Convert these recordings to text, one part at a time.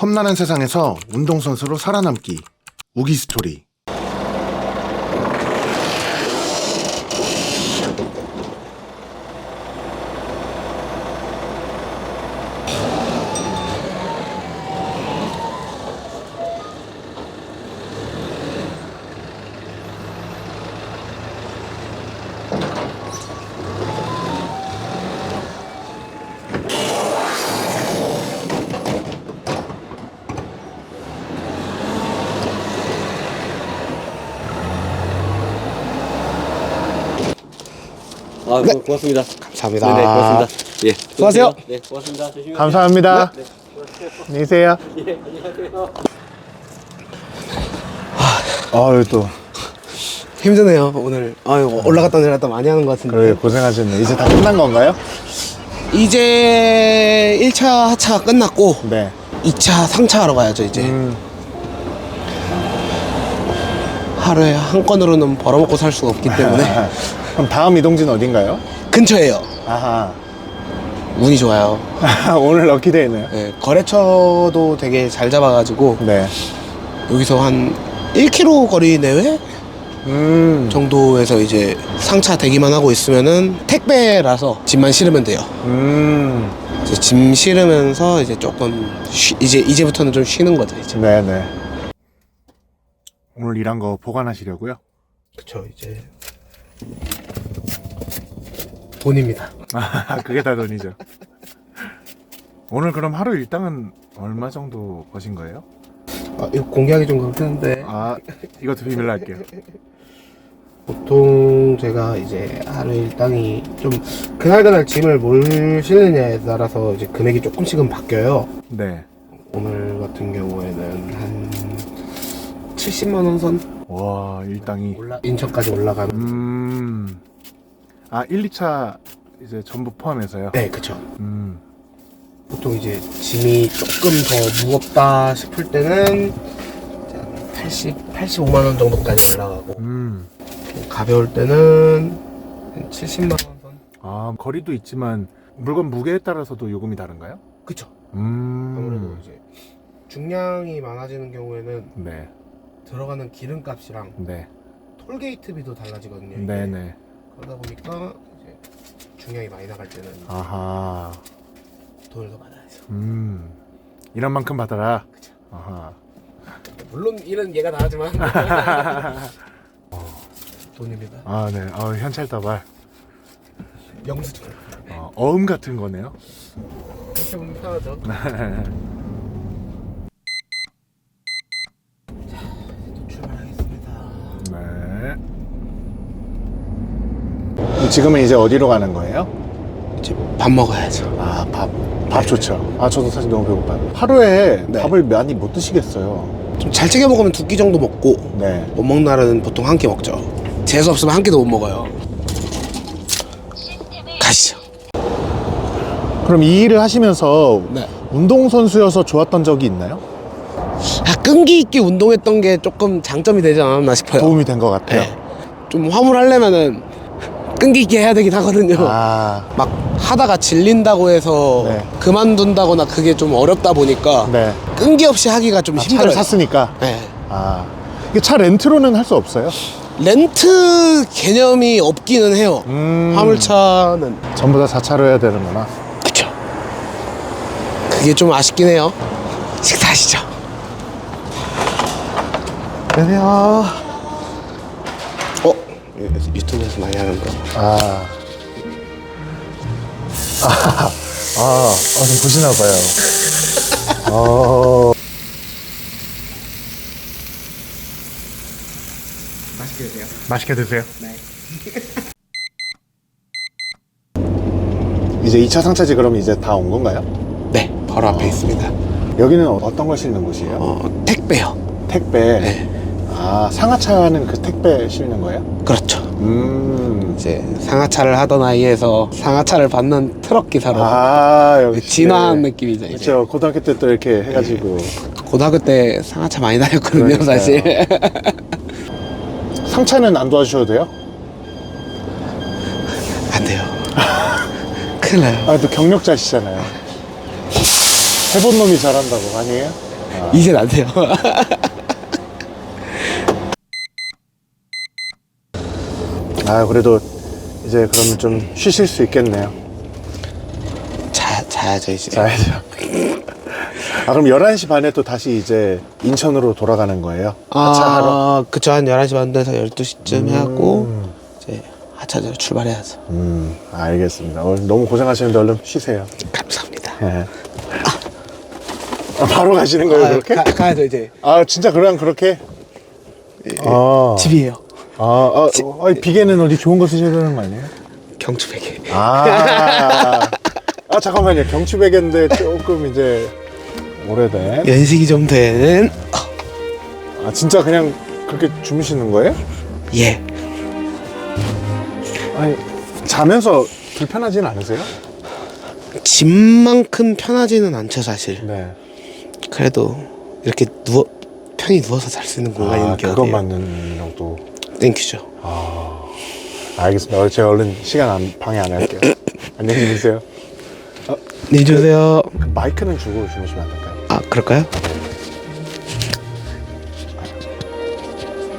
험난한 세상에서 운동선수로 살아남기. 우기 스토리. 아, 고- 고맙습니다. 감사합니다. 네네, 고맙습니다. 예. 수고하세요. 네, 고맙습니다. 조심히 감사합니다. 네, 안녕히 계세요. 예, 안녕하세요. 아유, 또. 힘드네요 오늘. 아유 올라갔다 내려갔다 많이 하는 것 같은데. 그래, 고생하셨네. 이제 다 끝난 건가요? 이제 1차 하차가 끝났고 네. 2차 상차하러 가야죠 이제. 음, 하루에 한 건으로는 벌어먹고 살 수가 없기 때문에 그럼 다음 이동지는 어딘가요? 근처에요. 아하. 운이 좋아요. 오늘 럭키데이네요. 네, 거래처도 되게 잘 잡아가지고 네. 여기서 한 1km 거리 내외 음. 정도에서 이제 상차 대기만 하고 있으면은 택배라서 짐만 실으면 돼요. 음. 이제 짐 실으면서 이제 조금 쉬, 이제 이제부터는 좀 쉬는 거죠 이제. 네네. 오늘 일한 거 보관하시려고요? 그쵸 이제 돈입니다. 아, 그게 다 돈이죠. 오늘 그럼 하루 일당은 얼마 정도 버신 거예요? 아, 이거 공개하기 좀 그렇긴한데 아, 이것도 비밀로 할게요. 보통 제가 이제 하루 일당이 좀 그날 그날 짐을 뭘 실느냐에 따라서 이제 금액이 조금씩은 바뀌어요. 네. 오늘 같은 경우에는 한 70만 원 선 와, 일당이. 올라 인천까지 올라가면 음. 아, 1, 2차 이제 전부 포함해서요? 네 그쵸. 음. 보통 이제 짐이 조금 더 무겁다 싶을 때는 이제 한 80, 85만 원 정도까지 올라가고 음. 가벼울 때는 한 70만 원 선. 아, 거리도 있지만 물건 무게에 따라서도 요금이 다른가요? 그쵸. 음. 아무래도 이제 중량이 많아지는 경우에는 네. 들어가는 기름값이랑 네. 톨게이트비도 달라지거든요. 이게. 네네. 그러다 보니까 이제 중량이 많이 나갈 때는 아하. 돈을 더 받아야죠. 음. 일한 만큼 받아라. 아하. 물론 일은 얘가 다 하지만 돈입니다. 아, 네. 아, 현찰다발. 영수증. 어, 어음 같은 거네요. 그렇게 보면 편하죠. 지금은 이제 어디로 가는 거예요? 이제 밥 먹어야죠. 아, 밥. 밥 좋죠. 아, 저도 사실 너무 배고파요. 하루에 네. 밥을 많이 못 드시겠어요. 좀 잘 챙겨 먹으면 두 끼 정도 먹고 네. 못 먹는 날은 보통 한 끼 먹죠. 재수 없으면 한 끼도 못 먹어요. 가시죠. 그럼 이 일을 하시면서 네. 운동선수여서 좋았던 적이 있나요? 아, 끈기 있게 운동했던 게 조금 장점이 되지 않았나 싶어요. 도움이 된 것 같아요. 네. 좀 화물하려면은 끈기 있게 해야 되긴 하거든요. 아, 막 하다가 질린다고 해서 네. 그만둔다거나 그게 좀 어렵다 보니까 네. 끈기 없이 하기가 좀 아, 힘들어요. 차를 샀으니까. 네. 아, 이게 차 렌트로는 할 수 없어요? 렌트 개념이 없기는 해요. 음. 화물차는 전부 다 자차로 해야 되는구나. 그쵸. 그게 좀 아쉽긴 해요. 식사하시죠. 안녕하세요. 어? 유튜브에서 많이 하는 거. 아. 아, 아, 아, 좀 보시나 봐요. 어. 맛있게 드세요. 맛있게 드세요. 네. 이제 2차 상차지 그럼 이제 다 온 건가요? 네, 바로 앞에 있습니다. 여기는 어떤 걸 실는 곳이에요? 어, 택배요. 택배. 네. 아, 상하차는 그 택배 실는 거예요? 그렇죠. 음. 이제 상하차를 하던 아이에서 상하차를 받는 트럭 기사로 아, 역시. 진화한 느낌이죠. 이제. 그렇죠. 고등학교 때 또 이렇게 해가지고. 고등학교 때 상하차 많이 다녔거든요, 그러니까요. 사실. 상차는 안 도와주셔도 돼요? 안 돼요. 큰일 나요. 아, 또 경력자시잖아요. 해본 놈이 잘한다고, 아니에요? 이젠 안 돼요. 아 그래도 이제 그러면 좀 쉬실 수 있겠네요. 자, 자야죠, 이제. 자야죠. 아 그럼 11시 반에 또 다시 이제 인천으로 돌아가는 거예요? 하차하러? 아, 그쵸. 한 11시 반 돼서 12시쯤 하고, 이제 하차대로 출발해야죠. 음 알겠습니다. 오늘 너무 고생하시는데 얼른 쉬세요. 감사합니다. 예. 아, 바로 가시는 거예요 그렇게? 가, 가야죠, 이제. 아 진짜 그냥 그렇게? 아, 집이에요. 아, 아, 어, 아니, 비계는 어디 좋은 거 쓰셔야 되는 거 아니에요? 경주베개. 아, 아 잠깐만요. 경추 베개인데 조금 이제 오래된. 연식이 좀 되는, 아 진짜 그냥 그렇게 주무시는 거예요? 예. 아니 자면서 불편하진 않으세요? 집만큼 편하지는 않죠, 사실. 네. 그래도 이렇게 누워, 편히 누워서 잘 수 있는 공간이 아게 어디예요? 그것만은 정도. 땡큐죠. 알겠습니다. 제가 얼른 시간 안, 방해 안 할게요. 안녕히 계세요. 안녕히 주무세요. 그 마이크는 주고 주무시면 안 될까요? 아, 그럴까요?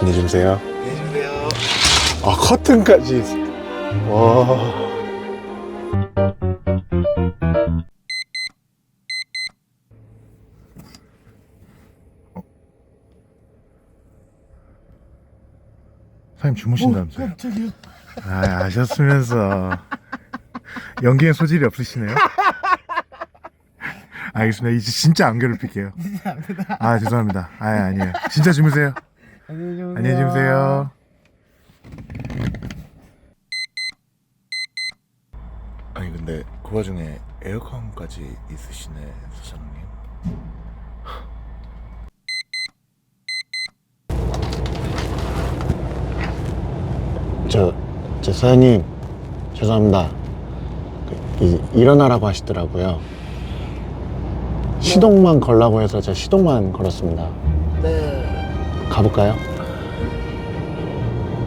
안녕히 주무세요. 안녕히 주무세요. 아 커튼까지. 와. 주무신다면서요? 아 아셨으면서 연기에 소질이 없으시네요. 알겠습니다. 이제 진짜 안 괴롭힐게요. 아 죄송합니다. 아 아니에요. 진짜 주무세요. 안녕히 주무세요. 아니 근데 그 와중에 에어컨까지 있으시네 사장님. 저, 저 사장님 죄송합니다. 그, 이, 일어나라고 하시더라고요. 시동만 걸라고 해서 제가 시동만 걸었습니다. 네. 가볼까요?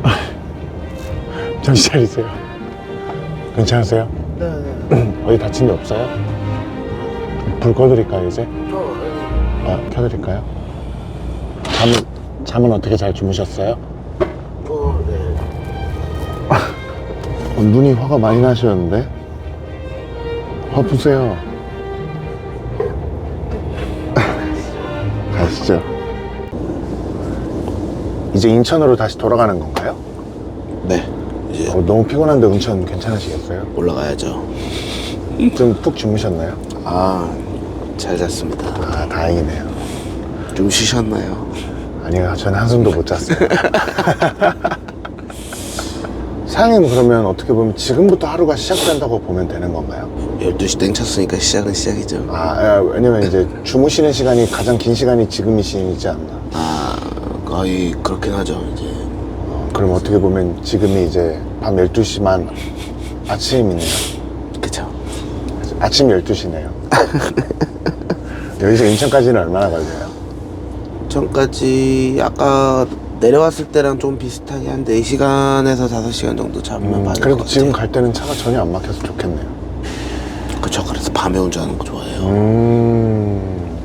정신 차리세요. 괜찮으세요? 네. 어디 다친 데 없어요? 불 꺼드릴까요 이제? 아, 켜드릴까요? 잠은 잠은 어떻게 잘 주무셨어요? 어, 눈이 화가 많이 나셨는데? 화 푸세요. 가시죠. 이제 인천으로 다시 돌아가는 건가요? 네. 이제 어, 너무 피곤한데 운천 괜찮으시겠어요? 올라가야죠. 좀 푹 주무셨나요? 아, 잘 잤습니다. 아, 다행이네요. 좀 쉬셨나요? 아니요, 저는 한숨도 못 잤어요. 사장님 그러면 어떻게 보면 지금부터 하루가 시작된다고 보면 되는 건가요? 12시 땡 쳤으니까 시작은 시작이죠. 아, 아, 왜냐면 이제 주무시는 시간이 가장 긴 시간이 지금이시지 않나. 아, 거의 그렇긴 하죠, 이제. 어, 그럼 어떻게 보면 지금이 이제 밤 12시 만 아침이네요. 그쵸. 아침 12시네요. 여기서 인천까지는 얼마나 걸려요? 전까지 아까 내려왔을 때랑 좀 비슷하게 한 4시간에서 5시간 정도 잡으면 음, 맞을 그래도 것 지금 같아요. 갈 때는 차가 전혀 안 막혀서 좋겠네요. 그쵸, 그래서 밤에 운전하는 거 좋아해요. 음.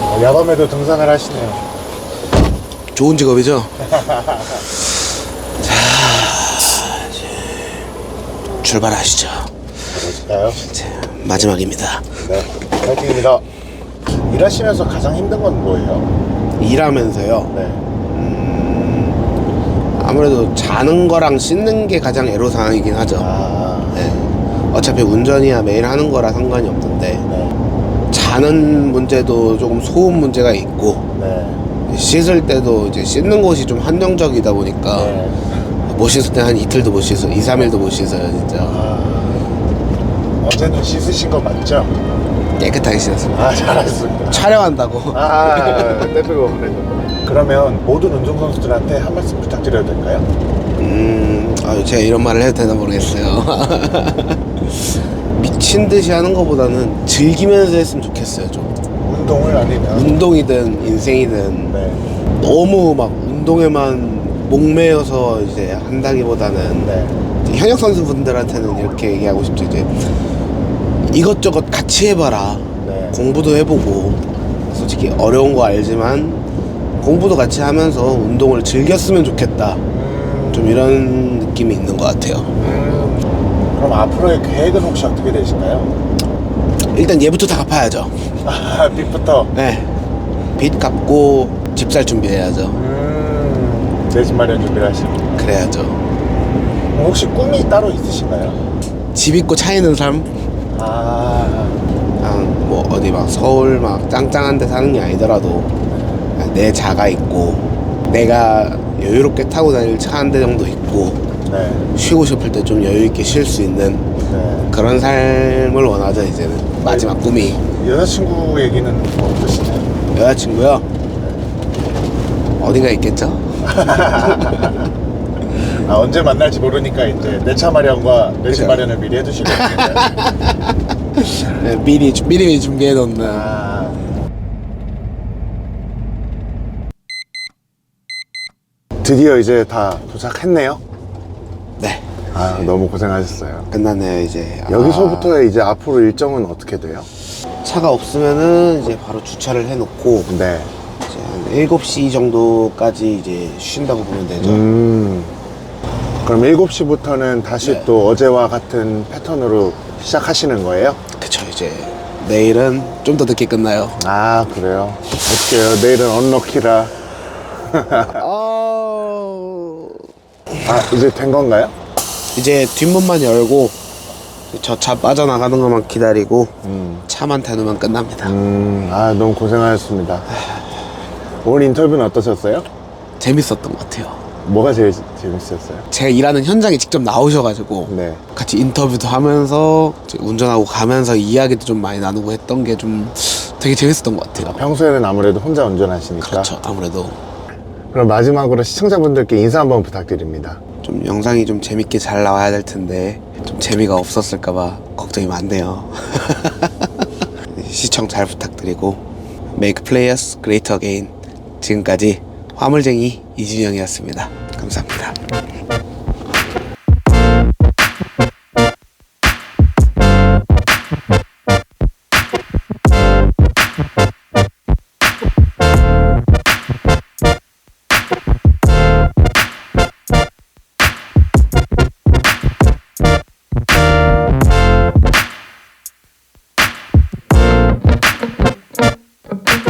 어, 야밤에도 등산을 하시네요. 좋은 직업이죠? 자, 이제 출발하시죠. 이제 마지막입니다. 네, 파이팅입니다. 일하시면서 가장 힘든 건 뭐예요? 일하면서요. 네. 아무래도 자는 거랑 씻는 게 가장 애로사항이긴 하죠. 아, 네. 어차피 운전이야 매일 하는 거라 상관이 없는데 네. 자는 문제도 조금 소음 문제가 있고 네. 씻을 때도 이제 씻는 곳이 좀 한정적이다 보니까 네. 못 씻을 때 한 이틀도 못 씻어, 2, 3일도 못 씻어요, 진짜. 아, 어제는 씻으신 거 맞죠? 깨끗하게 씻었습니다. 아, 잘하셨습니다. 촬영한다고. 아, 떼빼고 그래도. 그러면 모든 운동 선수들한테 한 말씀 부탁드려도 될까요? 음, 아, 제가 이런 말을 해도 되나 모르겠어요. 미친 듯이 하는 것보다는 즐기면서 했으면 좋겠어요, 좀. 운동을 아니면 운동이든 인생이든 네. 너무 막 운동에만 목매여서 이제 한다기보다는 네. 현역 선수분들한테는 이렇게 얘기하고 싶죠. 이제 이것저것 같이 해봐라. 네. 공부도 해보고 솔직히 어려운 거 알지만 공부도 같이 하면서 운동을 즐겼으면 좋겠다. 좀 이런 느낌이 있는 것 같아요. 음, 그럼 앞으로의 계획은 혹시 어떻게 되실까요? 일단 얘부터 다 갚아야죠. 아, 빚부터. 네. 빚 갚고 집 살 준비해야죠. 음, 내집 마련 준비를 하시고. 그래야죠. 혹시 꿈이 따로 있으신가요? 집 있고 차 있는 삶? 아, 그냥 뭐 어디 막 서울 막 짱짱한 데 사는 게 아니더라도 그냥 내 자가 있고 내가 여유롭게 타고 다닐 차 한 대 정도 있고 네. 쉬고 싶을 때 좀 여유 있게 쉴 수 있는 네. 그런 삶을 원하죠 이제는 마지막 꿈이 여자친구 얘기는 뭐 어떠시나요? 여자친구요 어디가 있겠죠? 아, 언제 만날지 모르니까 이제 내 차 마련과 내 집 그죠. 마련을 미리 해두시고. 네, 미리 주- 미리 준비해 놓는 아, 드디어 이제 다 도착했네요. 네 아, 너무 고생하셨어요. 끝났네요 이제 아, 여기서부터 이제 앞으로 일정은 어떻게 돼요? 차가 없으면은 이제 바로 주차를 해놓고 네. 이제 한 7시 정도까지 이제 쉰다고 보면 되죠 음. 그럼 7시부터는 다시 네. 또 어제와 같은 패턴으로 시작하시는 거예요? 그쵸 이제 내일은 좀 더 늦게 끝나요 아, 그래요? 어떡해요. 내일은 언럭키라. 아, 이제 된 건가요? 이제 뒷문만 열고 저 차 빠져나가는 것만 기다리고 음. 차만 대놓으면 끝납니다 음, 아, 너무 고생하셨습니다. 오늘 인터뷰는 어떠셨어요? 재밌었던 것 같아요 뭐가 제일 재밌었어요? 제가 일하는 현장에 직접 나오셔가지고 네. 같이 인터뷰도 하면서 운전하고 가면서 이야기도 좀 많이 나누고 했던 게 좀 되게 재밌었던 것 같아요 평소에는 아무래도 혼자 운전하시니까. 그렇죠 아무래도 그럼 마지막으로 시청자분들께 인사 한번 부탁드립니다. 좀 영상이 좀 재밌게 잘 나와야 될 텐데 좀 재미가 없었을까봐 걱정이 많네요. 시청 잘 부탁드리고 Make Players Great Again 지금까지 화물쟁이 이준영이었습니다. 감사합니다.